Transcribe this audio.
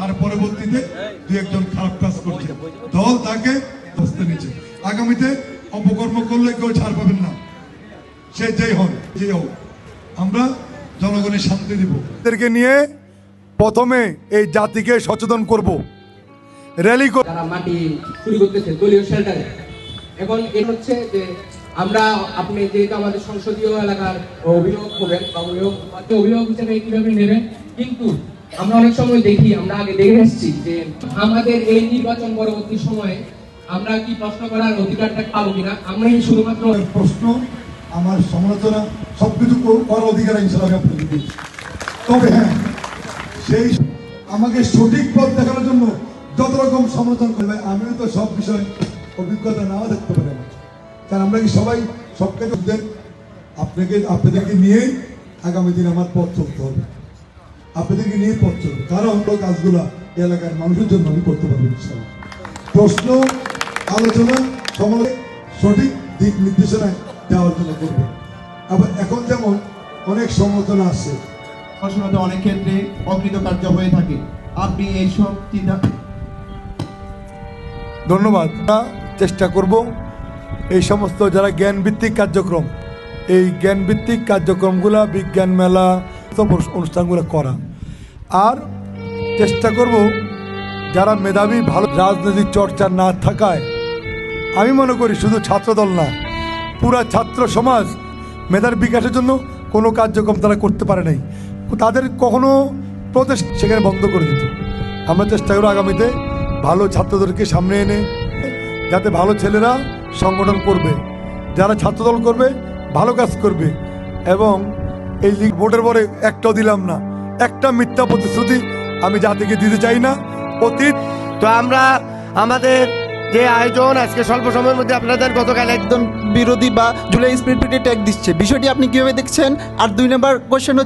তার পরবর্তীতে দু একজন খারাপ কাজ করছে। দল তাকে বসতে নিচ্ছে আগামীতে অপকর্ম করলে কেউ ছাড় পাবেন না। সে যেই হন যে হোক আমরা জনগণের শান্তি দিব। এদেরকে নিয়ে প্রথমে এই জাতিকে সচেতন করব। র্যালি তারা মাটি চুরি করতেছে দলীয় শেল্টারে। এখন এ হচ্ছে যে আমরা আপনি যেহেতু আমাদের সংসদীয় এলাকার অভিভাবক হবেন বা অভিভাবক আপনি অভিভাবক হিসেবে কীভাবে নেবেন? কিন্তু আমরা অনেক সময় দেখি, আমরা আগে দেখে এসেছি যে আমাদের এই নির্বাচন পরবর্তী সময়ে আমরা কি প্রশ্ন করার অধিকারটা পাবো কিনা? আমরা এই শুধুমাত্র প্রশ্ন, আমার সমালোচনা, সবকিছু কর- করার অধিকার আপনাকে দিয়েছি তবে হ্যাঁ সেই আমাকে সঠিক পথ দেখানোর জন্য যত রকম সমালোচনা করবে, আমিও তো সব বিষয়ে অভিজ্ঞতা নাও দেখতে পারি কারণ আমরা কি সবাই সব কাজ আপনাকে আপনাদেরকে নিয়েই আগামী দিন আমার পথ চলতে হবে। আপনাদেরকে নিয়ে পথ চলবে কারণ ওই কাজগুলো এলাকার মানুষের জন্য আমি করতে পারব ইনশাল্লাহ প্রশ্ন আলোচনা সমালোচনা সঠিক দিক নির্দেশনায় দেওয়ার জন্য করবে। আবার এখন যেমন অনেক সমালোচনা আসছে পড়াশোনাতে অনেক ক্ষেত্রে অকৃতকার্য হয়ে থাকে। আপনি এইসব চিন্তা ধন্যবাদ। চেষ্টা করব এই সমস্ত যারা জ্ঞানভিত্তিক কার্যক্রম এই জ্ঞানভিত্তিক কার্যক্রমগুলা বিজ্ঞান মেলা অনুষ্ঠানগুলো করা। আর চেষ্টা করব যারা মেধাবী, ভালো রাজনৈতিক চর্চা না থাকায়, আমি মনে করি শুধু ছাত্রদল না, পুরা ছাত্র সমাজ মেধার বিকাশের জন্য কোনো কার্যক্রম তারা করতে পারে নাই। তাদের কখনো প্রদেশ সেখানে বন্ধ করে দিত। আমরা চেষ্টা করব আগামীতে ভালো ছাত্রদেরকে সামনে এনে যাতে ভালো ছেলেরা সংগঠন করবে, যারা ছাত্রদল করবে, ভালো কাজ করবে এবং এই লিগ ভোটের পরে একটাও দিলাম না। একটা মিথ্যা প্রতিশ্রুতি আমি জাতিকে দিতে চাই না। অতীত তো আমরা আমাদের যে আয়োজন আজকে স্বল্প সময়ের মধ্যে আপনাদের গতকাল একদম বিরোধী বা জুলাই স্পিরিট ট্যাগ দিচ্ছে। বিষয়টি আপনি কীভাবে দেখছেন? আর দুই নম্বর কোশ্চেন